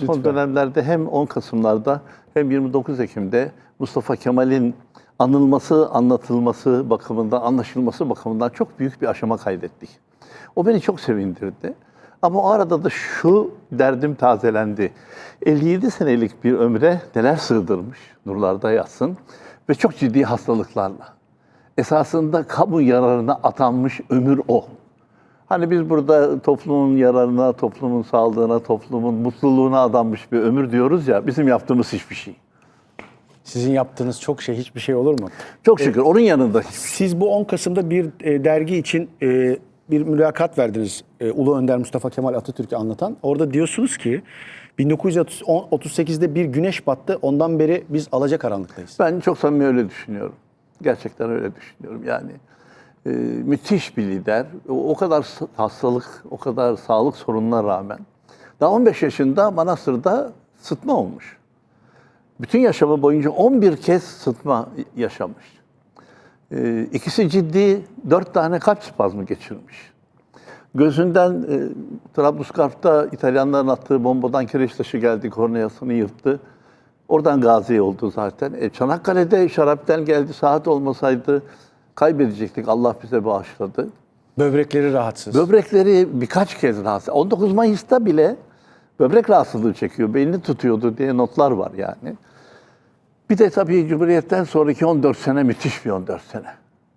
Son Lütfen. dönemlerde hem 10 Kasım'larda hem 29 Ekim'de Mustafa Kemal'in anılması, anlatılması bakımından, anlaşılması bakımından çok büyük bir aşama kaydettik. O beni çok sevindirdi. Ama o arada da şu derdim tazelendi. 57 senelik bir ömre neler sığdırmış, nurlarda yatsın ve çok ciddi hastalıklarla. Esasında kamu yararına atanmış ömür o. Hani biz burada toplumun yararına, toplumun sağlığına, toplumun mutluluğuna adanmış bir ömür diyoruz ya, bizim yaptığımız hiçbir şey. Sizin yaptığınız çok şey hiçbir şey olur mu? Çok şükür onun yanında şey. Siz bu 10 Kasım'da bir e, dergi için e, bir mülakat verdiniz. E, Ulu Önder Mustafa Kemal Atatürk'ü anlatan. Orada diyorsunuz ki 1938'de bir güneş battı. Ondan beri biz alacakaranlıktayız. Ben çok samimi öyle düşünüyorum. Gerçekten öyle düşünüyorum. Yani e, müthiş bir lider. O, kadar hastalık, o kadar sağlık sorununa rağmen daha 15 yaşında Manastır'da sıtma olmuş. Bütün yaşamı boyunca 11 kez sıtma yaşamış. E, ikisi ciddi, 4 tane kalp spazmı geçirmiş. Gözünden e, Trablusgarp'ta İtalyanların attığı bombadan kireç taşı geldi, korneasını yırttı. Oradan gazi oldu zaten. E, Çanakkale'de şarapten geldi, saat olmasaydı kaybedecektik. Allah bize bağışladı. Böbrekleri rahatsız. Böbrekleri birkaç kez rahatsız. 19 Mayıs'ta bile böbrek rahatsızlığı çekiyor. Beynini tutuyordu diye notlar var yani. Bir de tabii Cumhuriyet'ten sonraki 14 sene müthiş bir 14 sene.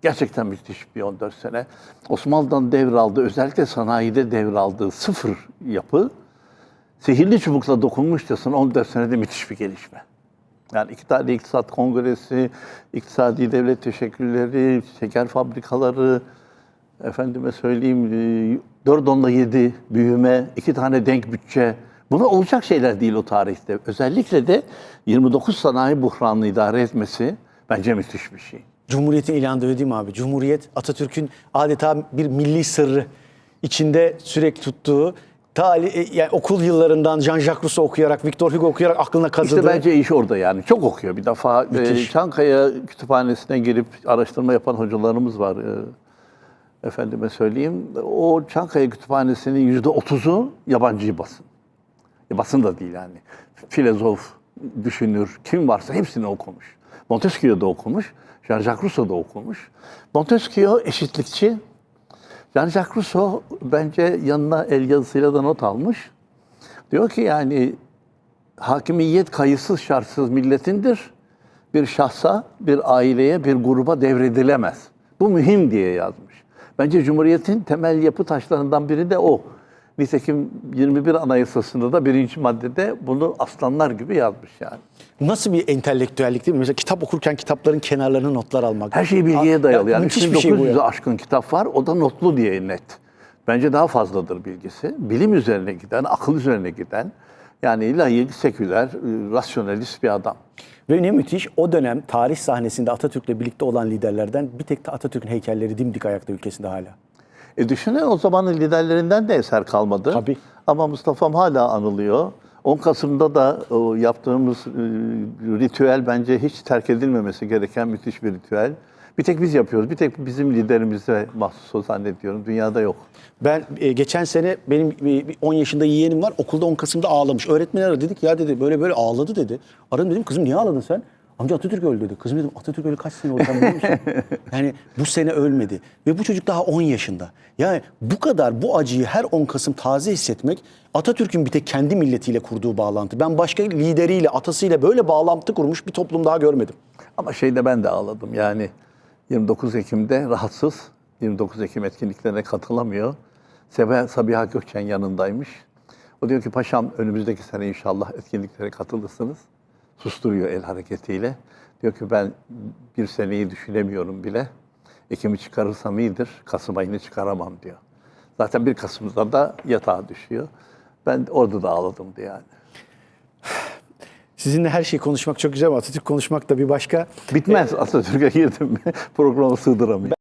Gerçekten müthiş bir 14 sene. Osmanlı'dan devraldığı, özellikle sanayide devraldığı sıfır yapı, sihirli çubukla dokunmuşçasına 14 senede müthiş bir gelişme. Yani iki tane iktisat kongresi, iktisadi devlet teşekkürleri, şeker fabrikaları, efendime söyleyeyim e, 4 onla 7 büyüme, iki tane denk bütçe. Bunlar olacak şeyler değil o tarihte. Özellikle de 29 sanayi buhranını idare etmesi bence müthiş bir şey. Cumhuriyet'in ilanı öyle değil mi abi? Cumhuriyet Atatürk'ün adeta bir milli sırrı içinde sürekli tuttuğu tali, e, yani okul yıllarından Jean-Jacques Rousseau okuyarak, Victor Hugo okuyarak aklına kazıdığı. İşte bence iş orada yani. Çok okuyor. Bir defa e. Çankaya Kütüphanesi'ne girip araştırma yapan hocalarımız var. E, Efendime söyleyeyim. O Çankaya Kütüphanesi'nin yüzde otuzu yabancı basın. E, basın da değil yani. Filozof, düşünür, kim varsa hepsini okumuş. Montesquieu da okumuş. Jean-Jacques Rousseau da okumuş. Montesquieu eşitlikçi. Jean-Jacques Rousseau bence yanına el yazısıyla da not almış. Diyor ki yani hakimiyet kayıtsız şartsız milletindir. Bir şahsa, bir aileye, bir gruba devredilemez. Bu mühim diye yazmış. Bence Cumhuriyet'in temel yapı taşlarından biri de o. Nitekim 21 Anayasası'nda da birinci maddede bunu aslanlar gibi yazmış yani. Nasıl bir entelektüellik değil mi? Mesela kitap okurken kitapların kenarlarına notlar almak. Her şey bilgiye dayalı. Ya Yani müthiş bir şey bu 3900'e ya. aşkın kitap var. O da notlu diye net. Bence daha fazladır bilgisi. Bilim üzerine giden, akıl üzerine giden, yani laik, seküler, e, rasyonalist bir adam. Ve ne müthiş o dönem tarih sahnesinde Atatürk'le birlikte olan liderlerden bir tek de Atatürk'ün heykelleri dimdik ayakta ülkesinde hala. E düşünün o zamanın liderlerinden de eser kalmadı. Tabii. Ama Mustafa'm hala anılıyor. 10 Kasım'da da o yaptığımız e, ritüel bence hiç terk edilmemesi gereken müthiş bir ritüel. Bir tek biz yapıyoruz. Bir tek bizim liderimize mahsus o zannediyorum. Dünyada yok. Ben e, geçen sene benim bir 10 yaşında yeğenim var. Okulda 10 Kasım'da ağlamış. Öğretmen aradı dedik ya dedi böyle böyle ağladı dedi. Aradım dedim kızım niye ağladın sen? Amca Atatürk öldü dedi. Kızım dedim Atatürk öyle kaç sene oldu sen biliyor musun? yani bu sene ölmedi. Ve bu çocuk daha 10 yaşında. Yani bu kadar bu acıyı her 10 Kasım taze hissetmek Atatürk'ün bir tek kendi milletiyle kurduğu bağlantı. Ben başka lideriyle, atasıyla böyle bağlantı kurmuş bir toplum daha görmedim. Ama şeyde ben de ağladım. Yani 29 Ekim'de rahatsız. 29 Ekim etkinliklerine katılamıyor. Sebe- Sabiha Gökçen yanındaymış. O diyor ki paşam önümüzdeki sene inşallah etkinliklere katılırsınız. Susturuyor el hareketiyle. Diyor ki ben bir seneyi düşünemiyorum bile. Ekim'i çıkarırsam iyidir, Kasım ayını çıkaramam diyor. Zaten bir Kasım'da da yatağa düşüyor. Ben orada da ağladımdı yani. Sizinle her şeyi konuşmak çok güzel ama Atatürk konuşmak da bir başka. Bitmez Atatürk'e girdim programı sığdıramıyor.